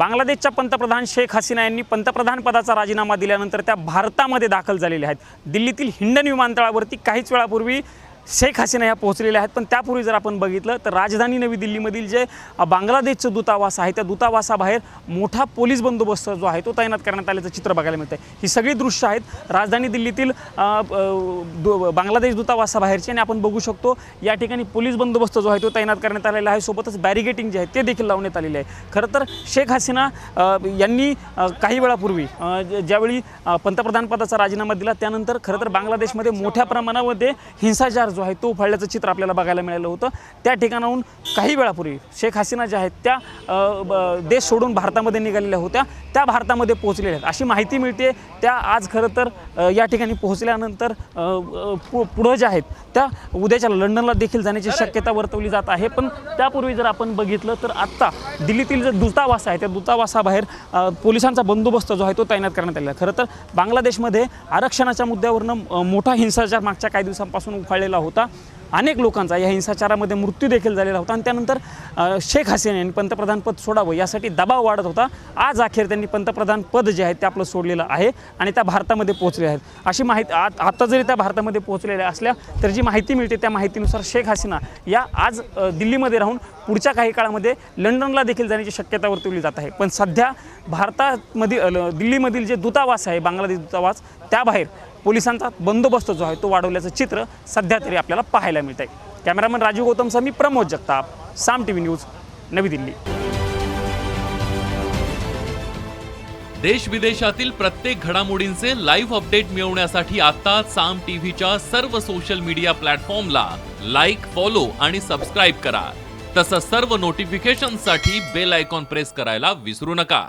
बांगलादेशच्या पंतप्रधान शेख हसीना यांनी पंतप्रधानपदाचा राजीनामा दिल्यानंतर त्या भारतामध्ये दाखल झालेल्या आहेत. दिल्लीतील हिंडन विमानतळावरती काहीच वेळापूर्वी शेख हसीना ह्या पोहोचलेल्या आहेत. पण त्यापूर्वी जर आपण बघितलं तर राजधानी नवी दिल्लीमधील जे बांगलादेशचं दूतावास आहे त्या दूतावासाबाहेर मोठा पोलीस बंदोबस्त जो आहे तो तैनात करण्यात आल्याचं चित्र बघायला मिळतं आहे ही सगळी दृश्य आहेत राजधानी दिल्लीतील बांगलादेश दूतावासाबाहेरची. आणि आपण बघू शकतो या ठिकाणी पोलीस बंदोबस्त जो आहे तो तैनात करण्यात आलेला आहे. सोबतच बॅरिगेटिंग जे आहे ते देखील लावण्यात आलेले आहे. खरं तर शेख हसीना यांनी काही वेळापूर्वी ज्यावेळी पंतप्रधानपदाचा राजीनामा दिला त्यानंतर खरं तर बांगलादेशमध्ये मोठ्या प्रमाणामध्ये हिंसाचार जो आहे तो उफाळल्याचं चित्र आपल्याला बघायला मिळालं होतं. त्या ठिकाणाहून काही वेळापूर्वी शेख हसीना ज्या आहेत त्या देश सोडून भारतामध्ये निघालेल्या होत्या. त्या भारतामध्ये पोहोचलेल्या आहेत. अशी माहिती मिळते. त्या आज खरं तर या ठिकाणी पोहोचल्यानंतर पुढं ज्या आहेत त्या उद्याच्या लंडनला देखील जाण्याची शक्यता वर्तवली जात आहे. पण त्यापूर्वी जर आपण बघितलं तर आत्ता दिल्लीतील जे दूतावास आहे त्या दूतावासाबाहेर पोलिसांचा बंदोबस्त जो आहे तो तैनात करण्यात आलेला आहे. खरं तर बांगलादेशमध्ये आरक्षणाच्या मुद्द्यावरनं मोठा हिंसाचार मागच्या काही दिवसांपासून उफाळलेला होता. अनेक लोकांचा या हिंसाचारामध्ये मृत्यू देखील झालेला होता. आणि त्यानंतर शेख हसीना यांनी पंतप्रधानपद सोडावं यासाठी दबाव वाढत होता. आज अखेर त्यांनी पंतप्रधान पद जे आहे ते आपलं सोडलेलं आहे आणि त्या भारतामध्ये पोहोचले आहेत. अशी माहिती आत आता जरी त्या भारतामध्ये पोहोचलेल्या असल्या तर जी माहिती मिळते त्या माहितीनुसार शेख हसीना या आज दिल्लीमध्ये राहून पुढच्या काही काळामध्ये लंडनला देखील जाण्याची शक्यता वर्तवली जात आहे. पण सध्या भारतामधील दिल्लीमधील जे दूतावास आहे बांगलादेश दूतावास त्याबाहेर पोलिसांचा बंदोबस्त जो आहे तो वाढवल्याचं चित्र सध्या तरी आपल्याला पाहायला मिळत आहे कॅमेरामन राजीव गौतमसह मी Pramod Jagtap Saam T V news Navi Delhi. देश विदेशातील प्रत्येक घडामोडींचे लाईव्ह अपडेट मिळवण्यासाठी आता साम टीव्हीच्या सर्व सोशल मीडिया प्लॅटफॉर्मला लाईक फॉलो आणि सबस्क्राईब करा. तसंच सर्व नोटिफिकेशनसाठी बेल आयकॉन प्रेस करायला विसरू नका.